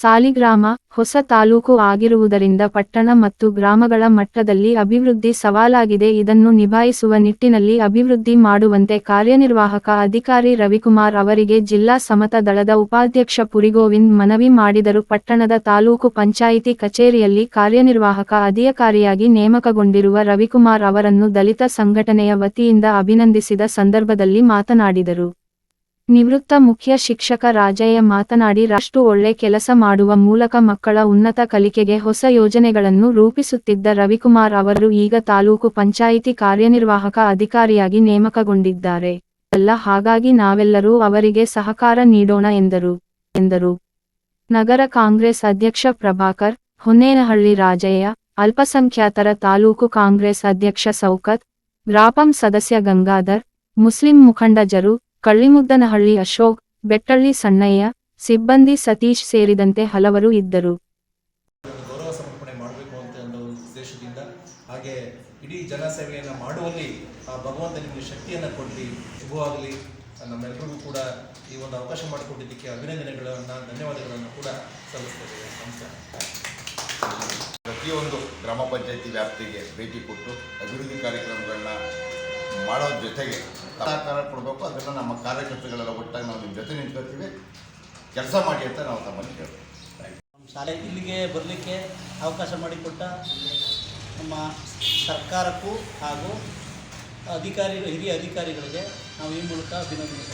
ಸಾಲಿಗ್ರಾಮ ಹೊಸ ತಾಲೂಕು ಆಗಿರುವುದರಿಂದ ಪಟ್ಟಣ ಮತ್ತು ಗ್ರಾಮಗಳ ಮಟ್ಟದಲ್ಲಿ ಅಭಿವೃದ್ಧಿ ಸವಾಲಾಗಿದೆ. ಇದನ್ನು ನಿಭಾಯಿಸುವ ನಿಟ್ಟಿನಲ್ಲಿ ಅಭಿವೃದ್ಧಿ ಮಾಡುವಂತೆ ಕಾರ್ಯನಿರ್ವಾಹಕ ಅಧಿಕಾರಿ ರವಿಕುಮಾರ್ ಅವರಿಗೆ ಜಿಲ್ಲಾ ಸಮತ ದಳದ ಉಪಾಧ್ಯಕ್ಷ ಪುರಿಗೋವಿಂದ್ ಮನವಿ ಮಾಡಿದರು. ಪಟ್ಟಣದ ತಾಲೂಕು ಪಂಚಾಯಿತಿ ಕಚೇರಿಯಲ್ಲಿ ಕಾರ್ಯನಿರ್ವಾಹಕ ಅಧಿಕಾರಿಯಾಗಿ ನೇಮಕಗೊಂಡಿರುವ ರವಿಕುಮಾರ್ ಅವರನ್ನು ದಲಿತ ಸಂಘಟನೆಯ ವತಿಯಿಂದ ಅಭಿನಂದಿಸಿದ ಸಂದರ್ಭದಲ್ಲಿ ಮಾತನಾಡಿದರು. ನಿವೃತ್ತ ಮುಖ್ಯ ಶಿಕ್ಷಕ ರಾಜಯ್ಯ ಮಾತನಾಡಿ, ರಾಷ್ಟ್ರ ಒಳ್ಳೆ ಕೆಲಸ ಮಾಡುವ ಮೂಲಕ ಮಕ್ಕಳ ಉನ್ನತ ಕಲಿಕೆಗೆ ಹೊಸ ಯೋಜನೆಗಳನ್ನು ರೂಪಿಸುತ್ತಿದ್ದ ರವಿಕುಮಾರ್ ಅವರು ಈಗ ತಾಲೂಕು ಪಂಚಾಯಿತಿ ಕಾರ್ಯನಿರ್ವಾಹಕ ಅಧಿಕಾರಿಯಾಗಿ ನೇಮಕಗೊಂಡಿದ್ದಾರೆ. ಅಲ್ಲ, ಹಾಗಾಗಿ ನಾವೆಲ್ಲರೂ ಅವರಿಗೆ ಸಹಕಾರ ನೀಡೋಣ ಎಂದರು ಎಂದರು. ನಗರ ಕಾಂಗ್ರೆಸ್ ಅಧ್ಯಕ್ಷ ಪ್ರಭಾಕರ್, ಹೊನ್ನೇನಹಳ್ಳಿ ರಾಜಯ್ಯ, ಅಲ್ಪಸಂಖ್ಯಾತರ ತಾಲೂಕು ಕಾಂಗ್ರೆಸ್ ಅಧ್ಯಕ್ಷ ಸೌಕತ್, ಗ್ರಾಪಂ ಸದಸ್ಯ ಗಂಗಾಧರ್, ಮುಸ್ಲಿಂ ಮುಖಂಡ ಜರು ಕಳ್ಳಿಮುದ್ದನಹಳ್ಳಿ ಅಶೋಕ್ ಬೆಟ್ಟಳ್ಳಿ ಸಣ್ಣಯ್ಯ ಸಿಬ್ಬಂದಿ ಸತೀಶ್ ಸೇರಿದಂತೆ ಹಲವರು ಇದ್ದರು. ಗೌರವ ಸಮರ್ಪಣೆ ಮಾಡಬೇಕು ಅಂತ ಒಂದು ಉದ್ದೇಶದಿಂದ ಹಾಗೆ ಇಡೀ ಜನಸೇವೆಯನ್ನು ಮಾಡುವಲ್ಲಿ ಆ ಭಗವಂತ ನಿಮಗೆ ಶಕ್ತಿಯನ್ನು ಕೊಡಲಿ ಶುಭವಾಗಲಿ ನಮ್ಮೆಲ್ಲರಿಗೂ ಕೂಡ ಈ ಒಂದು ಅವಕಾಶ ಮಾಡಿಕೊಟ್ಟಿದ್ದಕ್ಕೆ ಅಭಿನಂದನೆಗಳನ್ನು ಧನ್ಯವಾದಗಳನ್ನು ಕೂಡ ಸಲ್ಲಿಸ್ತೇವೆ. ನಮಸ್ಕಾರ. ಪ್ರತಿಯೊಂದು ಗ್ರಾಮ ಪಂಚಾಯತಿ ವ್ಯಾಪ್ತಿಗೆ ಭೇಟಿ ಕೊಟ್ಟು ಅಭಿವೃದ್ಧಿ ಕಾರ್ಯಕ್ರಮಗಳನ್ನ ಮಾಡೋ ಜೊತೆಗೆ ಸಹಕಾರ ಕೊಡಬೇಕು, ಅದನ್ನು ನಮ್ಮ ಕಾರ್ಯಕರ್ತಗಳೆಲ್ಲ ಒಟ್ಟಾಗಿ ನಾವು ನಿಮ್ಮ ಜೊತೆ ನಿಂತ್ಕೊಳ್ತೀವಿ. ಕೆಲಸ ಮಾಡಿ ಅಂತ ನಾವು ತಮ್ಮಲ್ಲಿ ಕೇಳ್ತೀವಿ. ನಮ್ಮ ಶಾಲೆ ಇಲ್ಲಿಗೆ ಬರಲಿಕ್ಕೆ ಅವಕಾಶ ಮಾಡಿಕೊಟ್ಟ ನಮ್ಮ ಸರ್ಕಾರಕ್ಕೂ ಹಾಗೂ ಅಧಿಕಾರಿಗಳು ಹಿರಿಯ ಅಧಿಕಾರಿಗಳಿಗೆ ನಾವು ಈ ಮೂಲಕ ಅಭಿನಂದನೆ